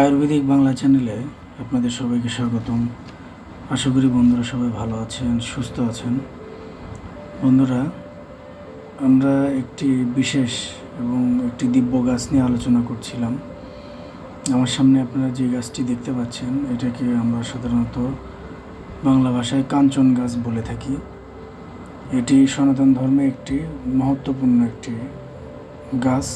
আয়ুর্বেদিক বাংলা চ্যানেলে আপনাদের সবাইকে স্বাগতম। আশা করি বন্ধুরা সবাই ভালো আছেন, সুস্থ আছেন। বন্ধুরা, আমরা একটি বিশেষ এবং একটি দিব্য গাছ নিয়ে আলোচনা করছিলাম। আমার সামনে আপনারা যে গাছটি দেখতে পাচ্ছেন, এটাকে আমরা সাধারণত বাংলা ভাষায় কাঞ্চন গাছ বলে থাকি। এটি সনাতন ধর্মে একটি মহত্বপূর্ণ একটি গাছ।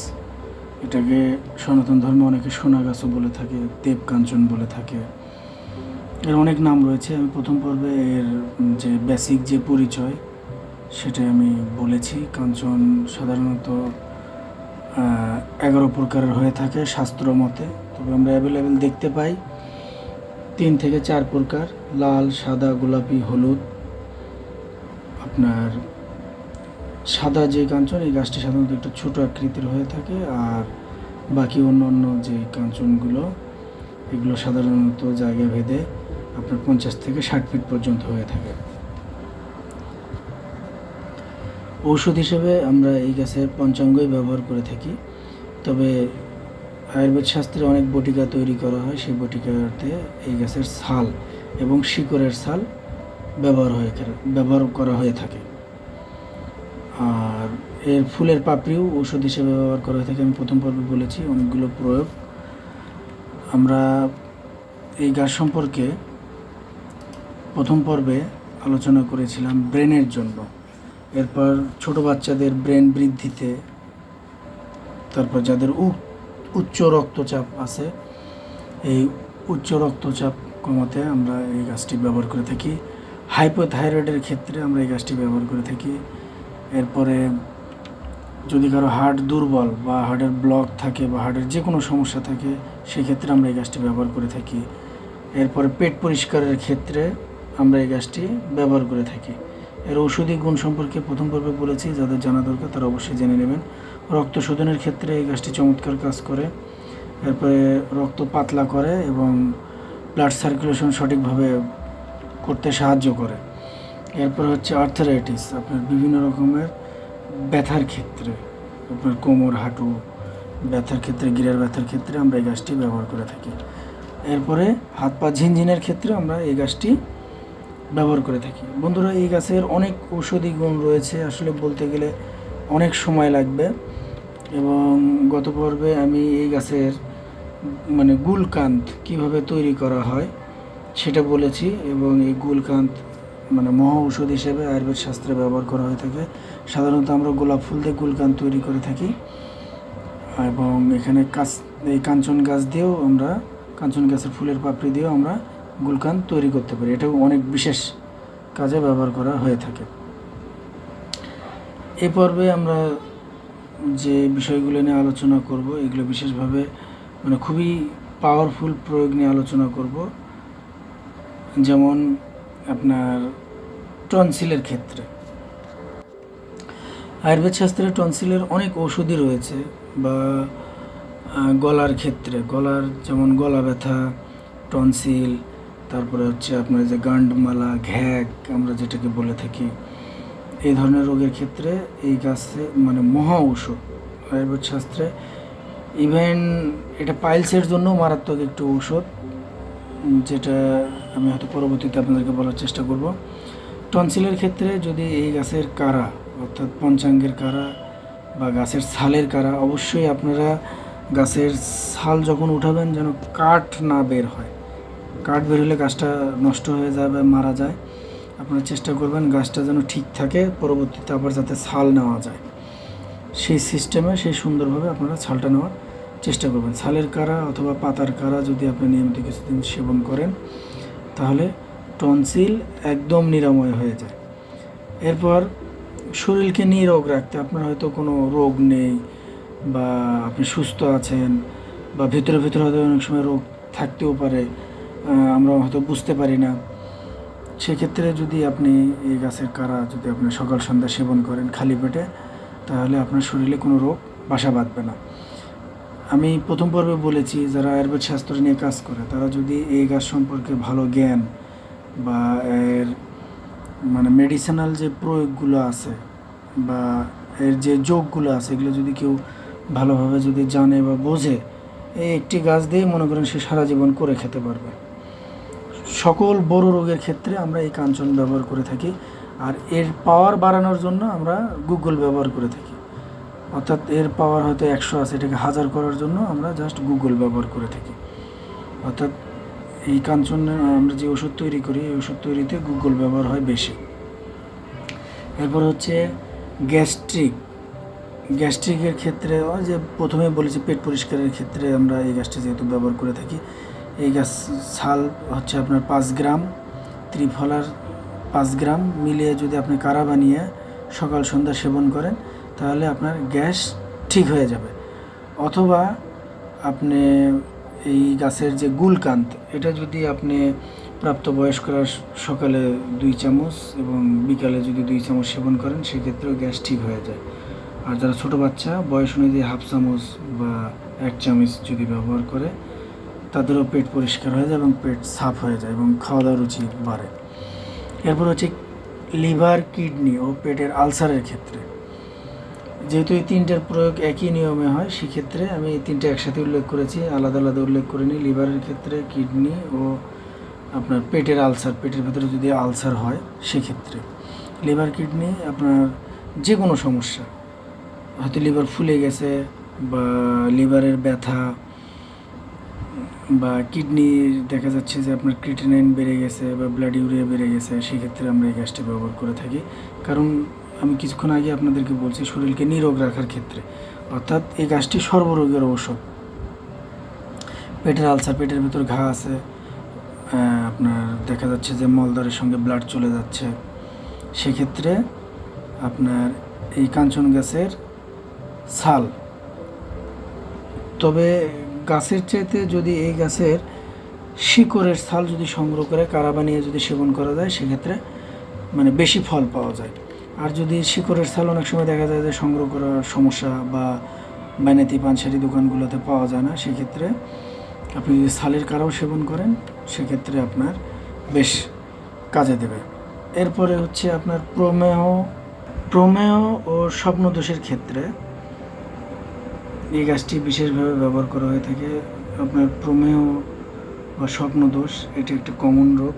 এটাকে সনাতন ধর্মে অনেকে সোনা গাছও বলে থাকে দেব কাঞ্চন বলে থাকে। এর অনেক নাম রয়েছে। আমি প্রথম পর্বে এর যে বেসিক যে পরিচয় সেটা আমি বলেছি। কাঞ্চন সাধারণত এগারো প্রকারের হয়ে থাকে শাস্ত্র মতে। তবে আমরা অ্যাভেলেবেল দেখতে পাই তিন থেকে চার প্রকার। লাল, সাদা, গোলাপি, হলুদ। আপনার সাদা যে কাঞ্চন, এই গাছটি সাধারণত একটু ছোট আকৃতির হয়ে থাকে আর বাকি অন্য অন্য যে কাঞ্চনগুলো, এগুলো সাধারণত জায়গা ভেদে আপনার পঞ্চাশ থেকে ষাট ফিট পর্যন্ত হয়ে থাকে। ঔষধ হিসেবে আমরা এই গাছের পঞ্চাঙ্গই ব্যবহার করে থাকি। তবে আয়ুর্বেদ শাস্ত্রে অনেক বটিকা তৈরি করা হয়, সেই বটিকাতে এই গাছের ছাল এবং শিকড়ের ছাল ব্যবহার হয়ে ব্যবহার করা হয়ে থাকে। আর এর ফুলের পাপড়িও ঔষধ হিসেবে ব্যবহার করা হয়ে থাকে। আমি প্রথম পর্বে বলেছি, অনেকগুলো প্রয়োগ। আমরা এই গাছ সম্পর্কে প্রথম পর্বে আলোচনা করেছিলাম ব্রেনের জন্য। এরপর ছোট বাচ্চাদের ব্রেন বৃদ্ধিতে, তারপর যাদের উচ্চ রক্তচাপ আছে, এই উচ্চ রক্তচাপ কমাতে আমরা এই গাছটি ব্যবহার করে থাকি। হাইপোথাইরয়েডের ক্ষেত্রে আমরা এই গাছটি ব্যবহার করে থাকি। এরপরে যদি কারও হার্ট দুর্বল বা হার্টের ব্লক থাকে বা হার্টের যে কোনো সমস্যা থাকে, সেক্ষেত্রে আমরা এই গাছটি ব্যবহার করে থাকি। এরপরে পেট পরিষ্কারের ক্ষেত্রে আমরা এই গাছটি ব্যবহার করে থাকি। এর ঔষধি গুণ সম্পর্কে প্রথম পর্বে বলেছি, যাদের জানা দরকার তারা অবশ্যই জেনে নেবেন। রক্ত শোধনের ক্ষেত্রে এই গাছটি চমৎকার কাজ করে। এরপরে রক্ত পাতলা করে এবং ব্লাড সার্কুলেশন সঠিকভাবে করতে সাহায্য করে। এরপর হচ্ছে আর্থারাইটিস আপনার বিভিন্ন রকমের ব্যথার ক্ষেত্রে, আপনার কোমর, হাঁটু ব্যথার ক্ষেত্রে, গিরার ব্যথার ক্ষেত্রে আমরা এই গাছটি ব্যবহার করে থাকি। এরপরে হাত পা ঝিনঝিনের ক্ষেত্রে আমরা এই গাছটি ব্যবহার করে থাকি। বন্ধুরা, এই গাছের অনেক ঔষধি গুণ রয়েছে, আসলে বলতে গেলে অনেক সময় লাগবে এবং গত পর্বে আমি এই গাছের মানে গুলকান্ত কীভাবে তৈরি করা হয় সেটা বলেছি এবং এই গুলকান্ত মানে মহা ঔষধ হিসেবে আয়ুর্বেদ শাস্ত্রে ব্যবহার করা হয়ে থাকে। সাধারণত আমরা গোলাপ ফুল দিয়ে গুলকান তৈরি করে থাকি। এবং এখানে কাঁচ, এই কাঞ্চন গাছ দিয়েও আমরা, কাঞ্চন গাছের ফুলের পাপড়ি দিয়েও আমরা গুলকান তৈরি করতে পারি। এটাও অনেক বিশেষ কাজে ব্যবহার করা হয়ে থাকে। এ পর্বে আমরা যে বিষয়গুলো নিয়ে আলোচনা করব, এগুলো বিশেষভাবে মানে খুবই পাওয়ারফুল প্রয়োগ নিয়ে আলোচনা করব। যেমন আপনার টনসিলের ক্ষেত্রে। আয়ুর্বেদ শাস্ত্রে টনসিলের অনেক ঔষধি রয়েছে বা গলার ক্ষেত্রে। গলার যেমন গলা ব্যথা, টনসিল, তারপরে হচ্ছে আপনার যে গান্ডমালা, ঘ্যাক, আমরা যেটাকে বলে থাকি, এই ধরনের রোগের ক্ষেত্রে এই গাছে মানে মহা ঔষধ। আয়ুর্বেদ শাস্ত্রে ইভেন এটা পাইলসের জন্য মারাত্মক একটি ঔষধ, যেটা আমি হয়তো পরবর্তীতে আপনাদেরকে বলার চেষ্টা করব। টনসিলের ক্ষেত্রে যদি এই গাছের কারা, অর্থাৎ পঞ্চাঙ্গের কারা বা গাছের ছালের কারা, অবশ্যই আপনারা গাছের ছাল যখন উঠাবেন যেন কাঠ না বের হয়। কাঠ বের হলে গাছটা নষ্ট হয়ে যায় বা মারা যায়। আপনারা চেষ্টা করবেন গাছটা যেন ঠিক থাকে, পরবর্তীতে আবার যাতে ছাল নেওয়া যায়। সেই সিস্টেমে সেই সুন্দরভাবে আপনারা ছালটা নেওয়ার চেষ্টা করবেন। ছালের কারা অথবা পাতার কারা যদি আপনি নিয়মিত কিছুদিন সেবন করেন তাহলে টনসিল একদম নিরাময় হয়ে যায়। এরপর শরীরকে নিরোগ রাখতে আপনার হয়তো কোনো রোগ নেই বা আপনি সুস্থ আছেন বা ভিতরে ভিতরে হয়তো অনেক সময় রোগ থাকতেও পারে আমরা হয়তো বুঝতে পারি না। সেক্ষেত্রে যদি আপনি এই গাছের কারা যদি আপনি সকাল সন্ধ্যা সেবন করেন খালি পেটে, তাহলে আপনার শরীরে কোনো রোগ বাসা বাঁধবে না। আমি প্রথম পর্বে বলেছি, যারা আয়ুর্বেদ শাস্ত্র নিয়ে কাজ করে, তারা যদি এই গাছ সম্পর্কে ভালো জ্ঞান বা এর মানে মেডিসিনাল যে প্রয়োগগুলো আছে বা এর যে যোগগুলো আছে, এগুলো যদি কেউ ভালোভাবে যদি জানে বা বোঝে, এই একটি গাছ দিয়ে মনে করেন সে সারা জীবন করে খেতে পারবে। সকল বড় রোগের ক্ষেত্রে আমরা এই কাঞ্চন ব্যবহার করে থাকি, আর এর পাওয়ার বাড়ানোর জন্য আমরা গুগল ব্যবহার করে থাকি। অর্থাৎ এর পাওয়ার হয়তো একশো আছে, এটাকে হাজার করার জন্য আমরা জাস্ট গুগল ব্যবহার করে থাকি। অর্থাৎ এই কাঞ্চন আমরা যে ওষুধ তৈরি করি, এই ওষুধ তৈরিতে গুগল ব্যবহার হয় বেশি। এরপর হচ্ছে গ্যাস্ট্রিক গ্যাস্ট্রিকের ক্ষেত্রে যে প্রথমে বলেছি, পেট পরিষ্কারের ক্ষেত্রে আমরা এই গাছটা যেহেতু ব্যবহার করে থাকি, এই গাছ ছাল হচ্ছে আপনার পাঁচ গ্রাম, ত্রিফলার পাঁচ গ্রাম, মিলিয়ে যদি আপনি কারা বানিয়ে সকাল সন্ধ্যা সেবন করেন তাহলে আপনার গ্যাস ঠিক হয়ে যাবে। অথবা আপনি এই গাছের যে গুলকান্ত, এটা যদি আপনি প্রাপ্তবয়স্করা সকালে দুই চামচ এবং বিকালে যদি দুই চামচ সেবন করেন, সেক্ষেত্রেও গ্যাস ঠিক হয়ে যায়। আর যারা ছোটো বাচ্চা, বয়স অনুযায়ী হাফ চামচ বা এক চামচ যদি ব্যবহার করে, তাদেরও পেট পরিষ্কার হয়ে যায় এবং পেট সাফ হয়ে যায় এবং খাওয়া দাওয়ার রুচি বাড়ে। এরপর হচ্ছে লিভার কিডনি ও পেটের আলসারের ক্ষেত্রে। যেহেতু এই তিনটার প্রয়োগ একই নিয়মে হয়, সেক্ষেত্রে আমি এই তিনটে একসাথে উল্লেখ করেছি। আলাদা আলাদা উল্লেখ করিনি লিভারের ক্ষেত্রে কিডনি ও আপনার পেটের আলসার, পেটের ভেতরে যদি আলসার হয়, সেক্ষেত্রে। লিভার, কিডনি আপনার যে কোনো সমস্যা, হয়তো লিভার ফুলে গেছে বা লিভারের ব্যথা বা কিডনি দেখা যাচ্ছে যে আপনার ক্রিটিনাইন বেড়ে গেছে বা ব্লাড ইউরিয়া বেড়ে গেছে, সেক্ষেত্রে আমরা এই গ্যাসটি ব্যবহার করে থাকি। কারণ আমি কিছুক্ষণ আগে আপনাদেরকে বলছি শরীরকে নিরোগ রাখার ক্ষেত্রে। অর্থাৎ এই গাছটি সর্বরোগের ঔষধ পেটের আলসার, পেটের ভিতর ঘা আছে আপনার দেখা যাচ্ছে যে মলদারের সঙ্গে ব্লাড চলে যাচ্ছে। সেক্ষেত্রে আপনার এই কাঞ্চন গাছের ছাল। তবে গাছের চাইতে যদি এই গাছের শিকড়ের ছাল যদি সংগ্রহ করে কারা বানিয়ে যদি সেবন করা যায়, সেক্ষেত্রে মানে বেশি ফল পাওয়া যায়। আর যদি শিকড়ের ছাল অনেক সময় দেখা যায় যে সংগ্রহ করার সমস্যা বা বানাতি পানসারি দোকানগুলোতে পাওয়া যায় না, সেক্ষেত্রে আপনি যদি ছালের কারাও সেবন করেন, সেক্ষেত্রে আপনার বেশ কাজে দেবে। এরপরে হচ্ছে আপনার প্রমেহ প্রমেহ ও স্বপ্নদোষের ক্ষেত্রে এই গাছটি বিশেষভাবে ব্যবহার করা হয়ে থাকে। আপনার প্রমেহ বা স্বপ্নদোষ, এটি একটি কমন রোগ।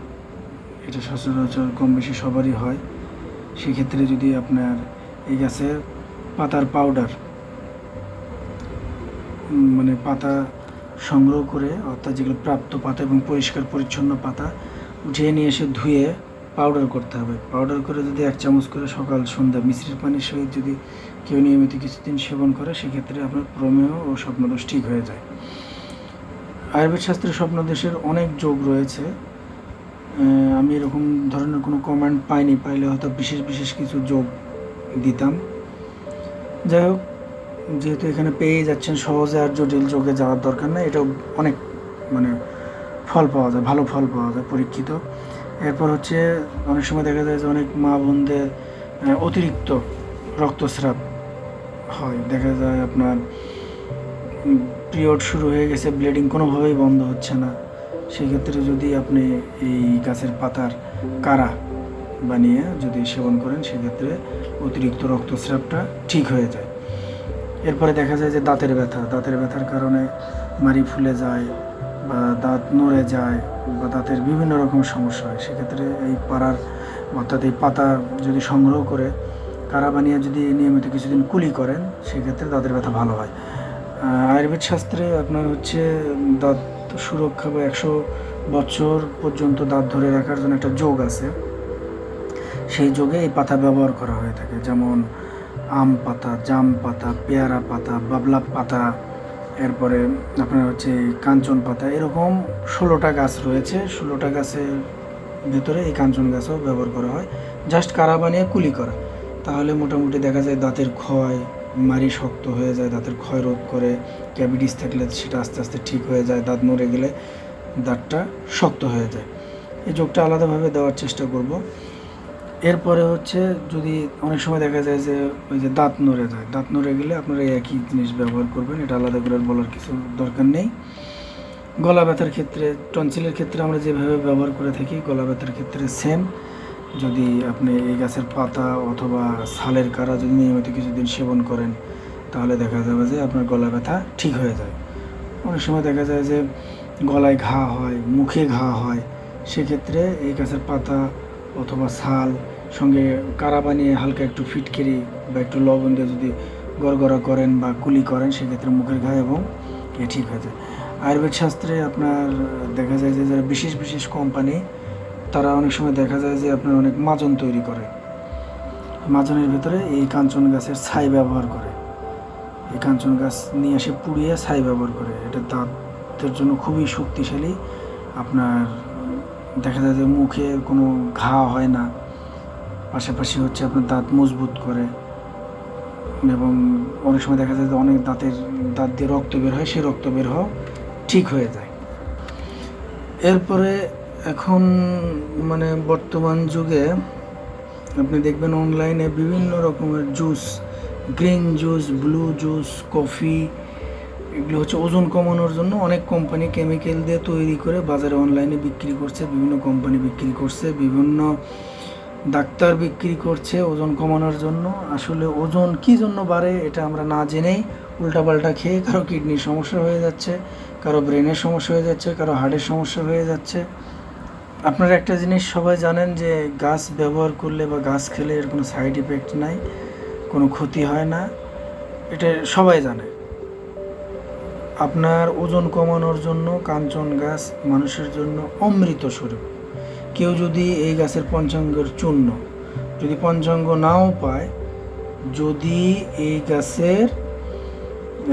এটা সচরাচর কম বেশি সবারই হয়। সেক্ষেত্রে যদি আপনার এই গাছের পাতার পাউডার মানে পাতা সংগ্রহ করে, অর্থাৎ যেগুলো প্রাপ্ত পাতা এবং পরিষ্কার পরিচ্ছন্ন পাতা, উঠিয়ে নিয়ে এসে ধুয়ে পাউডার করতে হবে। পাউডার করে যদি এক চামচ করে সকাল, সন্ধ্যা মিশ্রিত পানির সহিত যদি কেউ নিয়মিত কিছুদিন সেবন করে, সেক্ষেত্রে আপনার প্রমেয় ও স্বপ্নদোষ ঠিক হয়ে যায়। আয়ুর্বেদ শাস্ত্রে স্বপ্নদোষের অনেক যোগ রয়েছে। আমি এরকম ধরনের কোনো কমেন্ট পাইনি, পাইলে হয়তো বিশেষ বিশেষ কিছু যোগ দিতাম। যাই হোক, যেহেতু এখানে পেয়ে যাচ্ছেন, সহজে আর জটিল যোগে যাওয়ার দরকার নেই। এটাও অনেক মানে ফল পাওয়া যায়, ভালো ফল পাওয়া যায় পরীক্ষিত। এরপর হচ্ছে, অনেক সময় দেখা যায় যে অনেক মা বোনদের অতিরিক্ত রক্তস্রাব হয়। দেখা যায় আপনার পিরিয়ড শুরু হয়ে গেছে ব্লিডিং কোনোভাবেই বন্ধ হচ্ছে না। সেক্ষেত্রে যদি আপনি এই গাছের পাতার কারা বানিয়ে যদি সেবন করেন, সেক্ষেত্রে অতিরিক্ত রক্তস্রাবটা ঠিক হয়ে যায়। এরপরে দেখা যায় যে দাঁতের ব্যথা, দাঁতের ব্যথার কারণে মাড়ি ফুলে যায় বা দাঁত নড়ে যায় বা দাঁতের বিভিন্ন রকম সমস্যা হয়। সেক্ষেত্রে এই পাড়ার অর্থাৎ এই পাতা যদি সংগ্রহ করে কারা বানিয়ে যদি নিয়মিত কিছুদিন কুলি করেন, সেক্ষেত্রে দাঁতের ব্যথা ভালো হয়। আয়ুর্বেদ শাস্ত্রে আপনার হচ্ছে দাঁত সুরক্ষা বা একশো বছর পর্যন্ত দাঁত ধরে রাখার জন্য একটা যোগ আছে। সেই যোগে এই পাতা ব্যবহার করা হয়ে থাকে। যেমন আম পাতা, জাম পাতা, পেয়ারা পাতা, বাবলা পাতা, এরপরে আপনার হচ্ছে কাঞ্চন পাতা, এরকম ষোলোটা গাছ রয়েছে। ষোলোটা গাছের ভেতরে এই কাঞ্চন গাছও ব্যবহার করা হয়। জাস্ট কারা বানিয়ে কুলি করা। তাহলে মোটামুটি দেখা যায় দাঁতের ক্ষয় মারি শক্ত হয়ে যায়, দাঁতের ক্ষয় রোধ করে ক্যাভিটিস থাকলে সেটা আস্তে আস্তে ঠিক হয়ে যায়, দাঁত নড়ে গেলে দাঁতটা শক্ত হয়ে যায়। এই যোগটা আলাদাভাবে দেওয়ার চেষ্টা করব। এরপরে হচ্ছে যদি অনেক সময় দেখা যায় যে ওই যে দাঁত নড়ে যায়, দাঁত নড়ে গেলে আপনারা এই একই জিনিস ব্যবহার করবেন, এটা আলাদা করে বলার কিছু দরকার নেই। গলা ব্যথার ক্ষেত্রে টনসিলের ক্ষেত্রে আমরা যেভাবে ব্যবহার করে থাকি, গলা ব্যথার ক্ষেত্রে সেম যদি আপনি এই গাছের পাতা অথবা ছালের কারা যদি নিয়মিত কিছুদিন সেবন করেন, তাহলে দেখা যাবে যে আপনার গলা ব্যথা ঠিক হয়ে যায়। অনেক সময় দেখা যায় যে গলায় ঘা হয়, মুখে ঘা হয়, সেক্ষেত্রে এই গাছের পাতা অথবা ছাল সঙ্গে কারা বানিয়ে হালকা একটু ফিটকিরি বা একটু লবণ দিয়ে যদি গড়গড়া করেন বা কুলি করেন, সেক্ষেত্রে মুখের ঘা এবং এ ঠিক হয়ে যায়। আয়ুর্বেদ শাস্ত্রে আপনার দেখা যায় যে যারা বিশেষ বিশেষ কোম্পানি তারা অনেক সময় দেখা যায় যে আপনার অনেক মাজন তৈরি করে। মাজনের ভেতরে এই কাঞ্চন গাছের ছাই ব্যবহার করে। এই কাঞ্চন গাছ নিয়ে এসে পুড়িয়ে ছাই ব্যবহার করে। এটা দাঁতের জন্য খুবই শক্তিশালী। আপনার দেখা যায় যে মুখে কোনো ঘা হয় না। পাশাপাশি হচ্ছে আপনার দাঁত মজবুত করে। এবং অনেক সময় দেখা যায় যে অনেক দাঁতের, দাঁত দিয়ে রক্ত বের হয়, সেই রক্ত বের হওয়া ঠিক হয়ে যায়। এরপরে এখন মানে বর্তমান যুগে আপনি দেখবেন অনলাইনে বিভিন্ন রকমের juice green juice blue juice coffee এগুলো হচ্ছে ওজন কমানোর জন্য অনেক কোম্পানি কেমিক্যাল দিয়ে তৈরি করে বাজারে অনলাইনে বিক্রি করছে, বিভিন্ন কোম্পানি বিক্রি করছে, বিভিন্ন ডাক্তার বিক্রি করছে ওজন কমানোর জন্য। আসলে ওজন কী জন্য বাড়ে এটা আমরা না জেনেই উল্টাপাল্টা খেয়ে কারও কিডনির সমস্যা হয়ে যাচ্ছে, কারও ব্রেনের সমস্যা হয়ে যাচ্ছে, কারও হার্টের সমস্যা হয়ে যাচ্ছে। আপনারা একটা জিনিস সবাই জানেন যে গাছ ব্যবহার করলে বা গাছ খেলে এর কোনো সাইড ইফেক্ট নাই, কোনো ক্ষতি হয় না, এটা সবাই জানে। আপনার ওজন কমানোর জন্য কাঞ্চন গাছ মানুষের জন্য অমৃত স্বরূপ। কেউ যদি এই গাছের পঞ্চাঙ্গের চূর্ণ, যদি পঞ্চাঙ্গ নাও পায়, যদি এই গাছের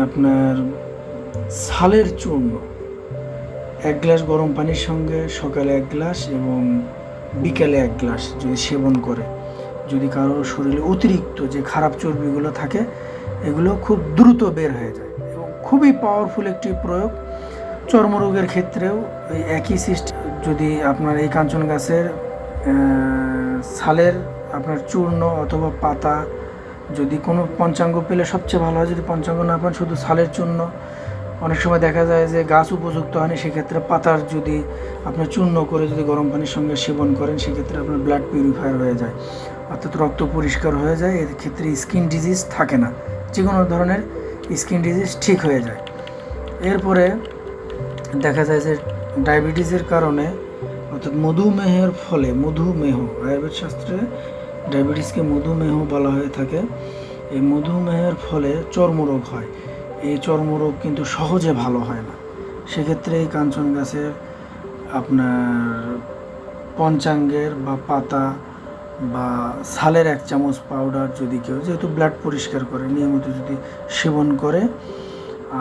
আপনার ছালের চূর্ণ এক গ্লাস গরম পানির সঙ্গে সকালে এক গ্লাস এবং বিকেলে এক গ্লাস যদি সেবন করে। যদি কারোর শরীরে অতিরিক্ত যে খারাপ চর্বিগুলো থাকে, এগুলো খুব দ্রুত বের হয়ে যায় এবং খুবই পাওয়ারফুল একটি প্রয়োগ। চর্মরোগের ক্ষেত্রেও এই একই সিস্টেম যদি আপনার এই কাঞ্চন গাছের ছালের আপনার চূর্ণ অথবা পাতা যদি কোনো পঞ্চাঙ্গ পেলে সবচেয়ে ভালো হয়, যদি পঞ্চাঙ্গ না পান শুধু ছালের চূর্ণ অনেক সময় দেখা যায় যে গাছ উপযুক্ত হয়নি সেক্ষেত্রে পাতার যদি আপনার চূর্ণ করে যদি গরম পানির সঙ্গে সেবন করেন, সেক্ষেত্রে আপনার ব্লাড পিউরিফায়ার হয়ে যায়। অর্থাৎ রক্ত পরিষ্কার হয়ে যায়, এর ক্ষেত্রে স্কিন ডিজিজ থাকে না। যে কোনো ধরনের স্কিন ডিজিজ ঠিক হয়ে যায়। এরপরে দেখা যায় যে ডায়াবেটিসের কারণে, অর্থাৎ মধুমেহের ফলে, মধুমেহ, আয়ুর্বেদ শাস্ত্রে ডায়াবেটিসকে মধুমেহ বলা হয়ে থাকে। এই মধুমেহের ফলে চর্মরোগ হয়। এই চর্মরোগ কিন্তু সহজে ভালো হয় না। সেক্ষেত্রে এই কাঞ্চন গাছের আপনার পঞ্চাঙ্গের বা পাতা বা সালের এক চামচ পাউডার যদি কেউ, যেহেতু ব্লাড পরিষ্কার করে, নিয়মিত যদি সেবন করে,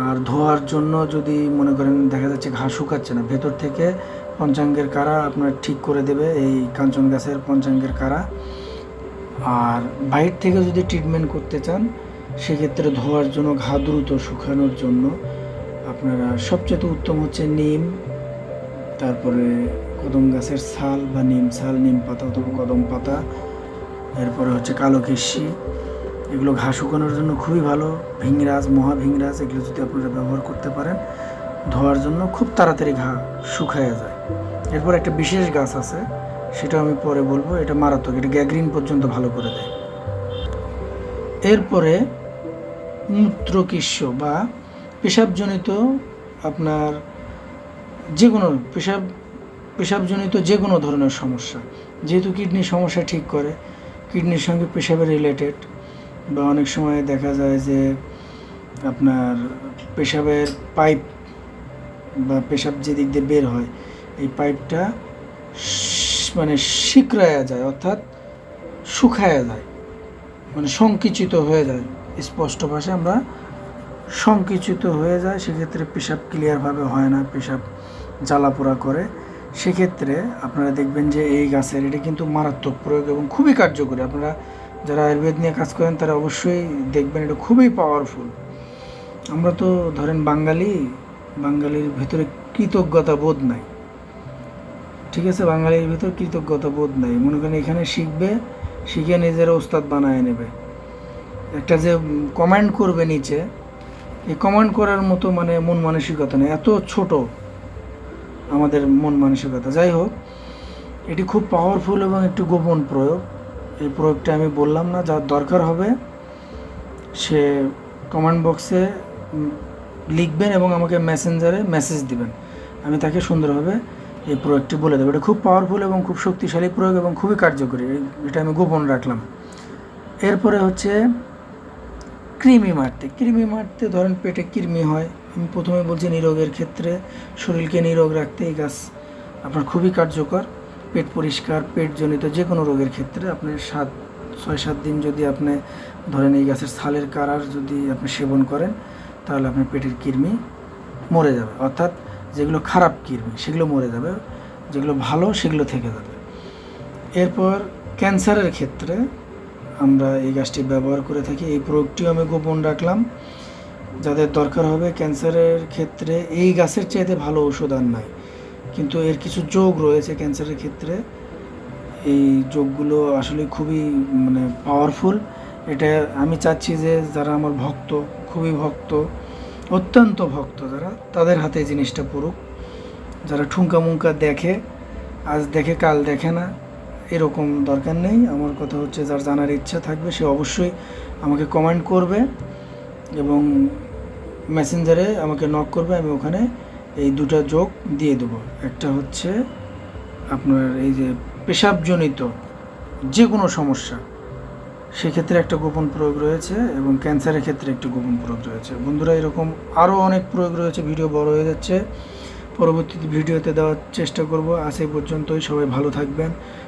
আর ধোয়ার জন্য যদি মনে করেন দেখা যাচ্ছে ঘা শুকাচ্ছে না, ভেতর থেকে পঞ্চাঙ্গের কারা আপনার ঠিক করে দেবে এই কাঞ্চন গাছের পঞ্চাঙ্গের কারা। আর বাইর থেকে যদি ট্রিটমেন্ট করতে চান সেক্ষেত্রে ধোয়ার জন্য ঘা দ্রুত শুকানোর জন্য আপনারা সবচেয়ে উত্তম হচ্ছে নিম, তারপরে কদম গাছের ছাল বা নিম ছাল, নিম পাতা অথবা কদম পাতা, এরপরে হচ্ছে কালো কেশি। এগুলো ঘা শুকানোর জন্য খুবই ভালো, ভিংরাজ মহাভিংরাজ এগুলো যদি আপনারা ব্যবহার করতে পারেন, ধোয়ার জন্য খুব তাড়াতাড়ি ঘা শুকায় যায়। এরপর একটা বিশেষ গাছ আছে সেটা আমি পরে বলব, এটা মারাত্মক, এটা গ্যাগ্রিন পর্যন্ত ভালো করে দেয়। এরপরে মূত্রকিস্য বা পেশাবজনিত আপনার যে কোনো পেশাব, পেশাবজনিত যে কোনো ধরনের সমস্যা। যেহেতু কিডনির সমস্যা ঠিক করে, কিডনির সঙ্গে পেশাবের রিলেটেড বা অনেক সময় দেখা যায় যে আপনার পেশাবের পাইপ বা পেশাব যে দিক দিয়ে বের হয়, এই পাইপটা মানে শিকড়ায়া যায়, অর্থাৎ শুকায়া যায় মানে সংকুচিত হয়ে যায়। স্পষ্ট ভাষায় আমরা সংকুচিত হয়ে যায়, সেক্ষেত্রে পেশাব ক্লিয়ারভাবে হয় না, পেশাব জ্বালাপোড়া করে। সেক্ষেত্রে আপনারা দেখবেন যে এই গাছের এটা কিন্তু মারাত্মক প্রয়োগ এবং খুবই কার্যকরী। আপনারা যারা আয়ুর্বেদ নিয়ে কাজ করেন, তারা অবশ্যই দেখবেন এটা খুবই পাওয়ারফুল আমরা তো ধরেন বাঙালি, বাঙালির ভেতরে কৃতজ্ঞতা বোধ নাই। ঠিক আছে, বাঙালির ভিতর কৃতজ্ঞতা বোধ নাই। মনে করেন এখানে শিখবে, শিখে নিজের ওস্তাদ বানায় নেবে। একটা যে কমেন্ট করবে নিচে, এই কমেন্ট করার মতো মানে মন মানসিকতা নেই। এত ছোট আমাদের মন মানসিকতা। যাই হোক, এটি খুব পাওয়ারফুল এবং একটি গোপন প্রয়োগ। এই প্রয়োগটা আমি বললাম না, যার দরকার হবে সে কমেন্ট বক্সে লিখবেন এবং আমাকে মেসেঞ্জারে মেসেজ দিবেন। আমি তাকে সুন্দরভাবে এই প্রয়োগটি বলে দেবো। এটা খুব পাওয়ারফুল এবং খুব শক্তিশালী প্রয়োগ এবং খুবই কার্যকরী। এটা আমি গোপন রাখলাম। এরপরে হচ্ছে কৃমি মারতে। কৃমি মারতে ধরেন পেটে কৃমি হয়। আমি প্রথমে বলছি নিরোগের ক্ষেত্রে শরীরকে নিরোগ রাখতে এই গাছ আপনার খুবই কার্যকর। পেট পরিষ্কার পেটজনিত যে কোনো রোগের ক্ষেত্রে আপনি সাত, ছয়, সাত দিন যদি আপনি ধরেন এই গাছের ছালের কারার যদি আপনি সেবন করেন, তাহলে আপনার পেটের কৃমি মরে যাবে। অর্থাৎ যেগুলো খারাপ কৃমি, সেগুলো মরে যাবে। যেগুলো ভালো, সেগুলো থেকে যাবে। এরপর ক্যান্সারের ক্ষেত্রে আমরা এই গাছটি ব্যবহার করে থাকি। এই প্রয়োগটিও আমি গোপন রাখলাম। যাদের দরকার হবে ক্যান্সারের ক্ষেত্রে এই গাছের চাইতে ভালো ওষুধ আর নাই। কিন্তু এর কিছু যোগ রয়েছে ক্যান্সারের ক্ষেত্রে। এই যোগগুলো আসলে খুবই মানে পাওয়ারফুল এটা আমি চাচ্ছি যে যারা আমার ভক্ত, খুবই ভক্ত, অত্যন্ত ভক্ত যারা, তাদের হাতে জিনিসটা পড়ুক। যারা ঠুঙ্কা মুঙ্কা দেখে, আজ দেখে কাল দেখে না এরকম দরকার নেই। আমার কথা হচ্ছে, যার জানার ইচ্ছা থাকবে, সে অবশ্যই আমাকে কমেন্ট করবে এবং মেসেঞ্জারে আমাকে নক করবে, আমি ওখানে এই দুটা যোগ দিয়ে দেবো। একটা হচ্ছে আপনার এই যে পেশাবজনিত যে কোনো সমস্যা, সেক্ষেত্রে একটা গোপন প্রয়োগ রয়েছে এবং ক্যান্সারের ক্ষেত্রে একটি গোপন প্রয়োগ রয়েছে। বন্ধুরা, এরকম আরও অনেক প্রয়োগ রয়েছে, ভিডিও বড় হয়ে যাচ্ছে। পরবর্তীতে ভিডিওতে দেওয়ার চেষ্টা করব। আজ এই পর্যন্তই। সবাই ভালো থাকবেন।